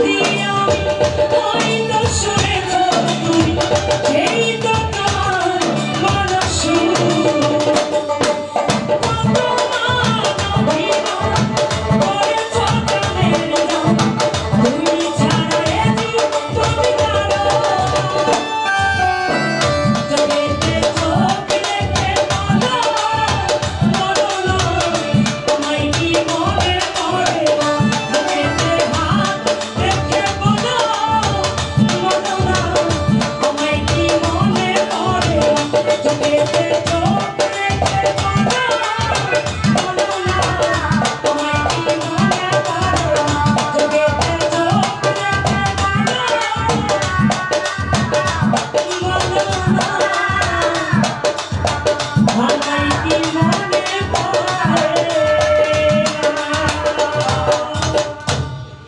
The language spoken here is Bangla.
দিও ওই তো শুনেছ তুমি সেই yo me entiendo.